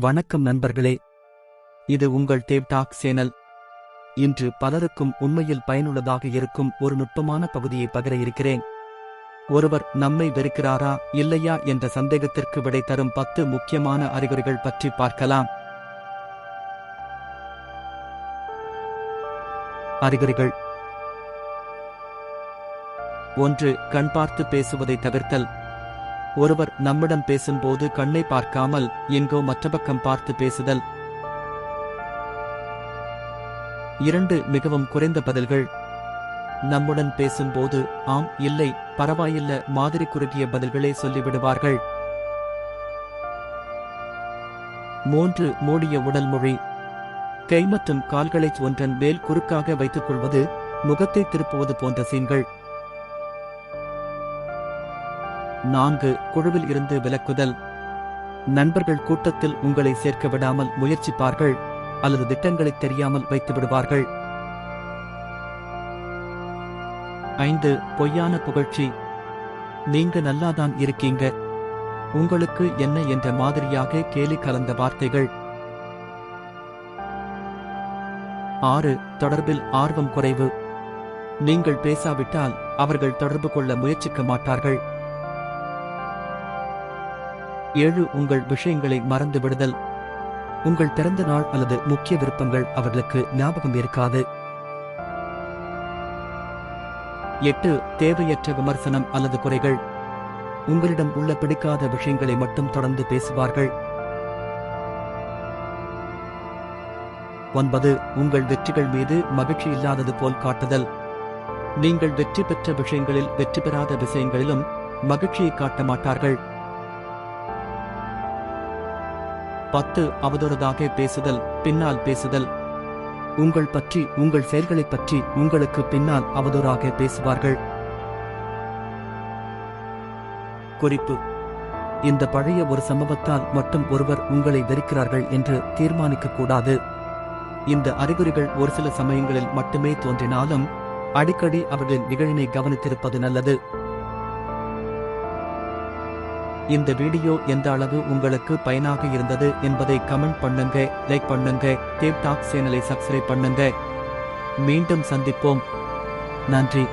வணக்கம் நண்பர்களே. இது உங்கள் தேவ் டாக் சேனல். இன்று பலருக்கும் உண்மையில் பயனுள்ளதாக இருக்கும் ஒரு நுட்பமான பகுதியை பகிர இருக்கிறேன். ஒருவர் நம்மை வெறுக்கிறாரா இல்லையா என்ற சந்தேகத்திற்கு விடை தரும் பத்து முக்கியமான அறிகுறிகள் பற்றி பார்க்கலாம். அறிகுறிகள். ஒன்று கண் பார்த்து பேசுவதை தவிர்த்தல். ஒருவர் நம்மிடம் பேசும்போது கண்ணை பார்க்காமல் எங்கோ மற்ற பக்கம் பார்த்து பேசுதல். இரண்டு மிகவும் குறைந்த பதில்கள். நம்முடன் பேசும்போது ஆம் இல்லை பரவாயில்ல மாதிரி குறுகிய பதில்களே சொல்லிவிடுவார்கள். மூன்று மூடிய உடல் மொழி. கை மற்றும் கால்களை ஒன்றன் மேல் குறுக்காக வைத்துக் கொள்வது முகத்தை திருப்புவது போன்ற சீன்கள். நான்கு குழுவில் இருந்து விலக்குதல். நண்பர்கள் கூட்டத்தில் உங்களை சேர்க்க விடாமல் முயற்சிப்பார்கள் அல்லது திட்டங்களை தெரியாமல் வைத்து விடுவார்கள். ஐந்து பொய்யான புகழ்ச்சி. நீங்க நல்லாதான் இருக்கீங்க. உங்களுக்கு என்ன என்ற மாதிரியாக கேலி கலந்த வார்த்தைகள். ஆறு தொடர்பில் ஆர்வம் குறைவு. நீங்கள் பேசாவிட்டால் அவர்கள் தொடர்பு கொள்ள முயற்சிக்க மாட்டார்கள். ஏழு உங்கள் விஷயங்களை மறந்து விடுதல். உங்கள் பிறந்த நாள் அல்லது முக்கிய விருப்பங்கள் அவர்களுக்கு ஞாபகம் இருக்காது. எட்டு தேவையற்ற விமர்சனம் அல்லது குறைகள். உங்களிடம் உள்ள பிடிக்காத விஷயங்களை மட்டும் தொடர்ந்து பேசுவார்கள். ஒன்பது உங்கள் வெற்றிகள் மீது மகிழ்ச்சி இல்லாதது போல் காட்டுதல். நீங்கள் வெற்றி பெற்ற விஷயங்களில் வெற்றி பெறாத விஷயங்களிலும் மகிழ்ச்சியை காட்ட மாட்டார்கள். பத்து அவதூறதாக பேசுதல் பின்னால் பேசுதல். உங்கள் பற்றி உங்கள் செயல்களைப் பற்றி உங்களுக்கு பின்னால் அவதூறாக பேசுவார்கள். குறிப்பு. இந்த பழைய ஒரு சம்பவத்தால் மட்டும் ஒருவர் உங்களை வெறுக்கிறார்கள் என்று தீர்மானிக்க கூடாது இந்த அறிகுறிகள் ஒரு சில சமயங்களில் மட்டுமே தோன்றினாலும் அடிக்கடி அவர்களின் நிகழினை கவனித்திருப்பது நல்லது. இந்த வீடியோ எந்த அளவு உங்களுக்கு பயனாக இருந்தது என்பதை கமெண்ட் பண்ணுங்க லைக் பண்ணுங்க தேவ் டாக் சேனலை சப்ஸ்கிரைப் பண்ணுங்க. மீண்டும் சந்திப்போம். நன்றி.